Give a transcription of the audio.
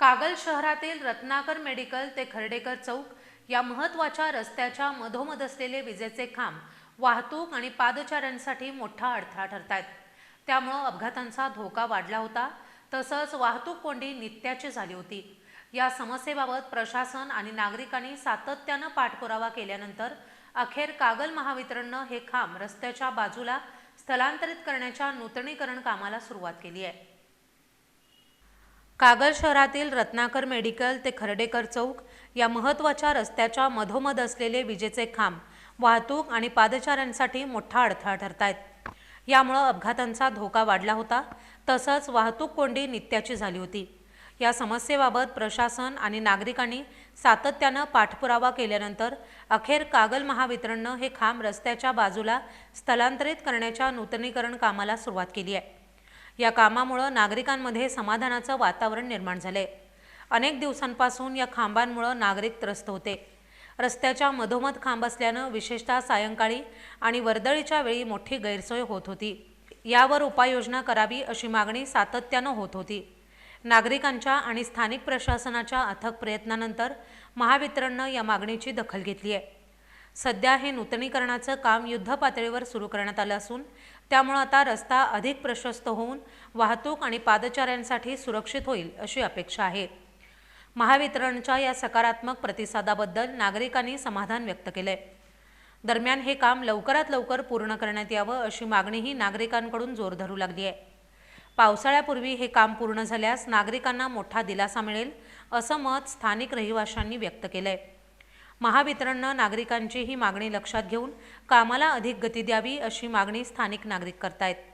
कागल शहरातील रत्नाकर मेडिकल ते खर्डेकर चौक या महत्त्वाच्या रस्त्याच्या मधोमध असलेले विजेचे खांब वाहतूक आणि पादचाऱ्यांसाठी मोठा अडथळा ठरत आहेत त्यामुळं अपघातांचा धोका वाढला होता तसंच वाहतूक कोंडी नित्याची झाली होती. या समस्येबाबत प्रशासन आणि नागरिकांनी सातत्यानं पाठपुरावा केल्यानंतर अखेर कागल महावितरणनं हे खांब रस्त्याच्या बाजूला स्थलांतरित करण्याच्या नूतनीकरण कामाला सुरुवात केली आहे. कागल शहरातील रत्नाकर मेडिकल ते खर्डेकर चौक या महत्त्वाच्या रस्त्याच्या मधोमध असलेले विजेचे खांब वाहतूक आणि पादचाऱ्यांसाठी मोठा अडथळा ठरत आहेत यामुळं अपघातांचा धोका वाढला होता तसंच वाहतूक कोंडी नित्याची झाली होती. या समस्येबाबत प्रशासन आणि नागरिकांनी सातत्यानं पाठपुरावा केल्यानंतर अखेर कागल महावितरणनं हे खांब रस्त्याच्या बाजूला स्थलांतरित करण्याच्या नूतनीकरण कामाला सुरुवात केली आहे. या कामामुळं नागरिकांमध्ये समाधानाचं वातावरण निर्माण झालंय. अनेक दिवसांपासून या खांबांमुळं नागरिक त्रस्त होते. रस्त्याच्या मधोमध खांब असल्यानं विशेषतः सायंकाळी आणि वर्दळीच्या वेळी मोठी गैरसोय होत होती. यावर उपाययोजना करावी अशी मागणी सातत्यानं होत होती. नागरिकांच्या आणि स्थानिक प्रशासनाच्या अथक प्रयत्नानंतर महावितरणनं या मागणीची दखल घेतली आहे सध्या हे नूतनीकरणाचं काम युद्धपातळीवर सुरू करण्यात आलं असून त्यामुळं आता रस्ता अधिक प्रशस्त होऊन वाहतूक आणि पादचाऱ्यांसाठी सुरक्षित होईल अशी अपेक्षा आहे. महावितरणच्या या सकारात्मक प्रतिसादाबद्दल नागरिकांनी समाधान व्यक्त केलंय. दरम्यान हे काम लवकरात लवकर पूर्ण करण्यात यावं अशी मागणीही नागरिकांकडून जोर धरू लागली आहे पावसाळ्यापूर्वी हे काम पूर्ण झाल्यास नागरिकांना मोठा दिलासा मिळेल असं मत स्थानिक रहिवाशांनी व्यक्त केलं आहे महावितरणनं नागरिकांची ही मागणी लक्षात घेऊन कामाला अधिक गती द्यावी अशी मागणी स्थानिक नागरिक करतायत.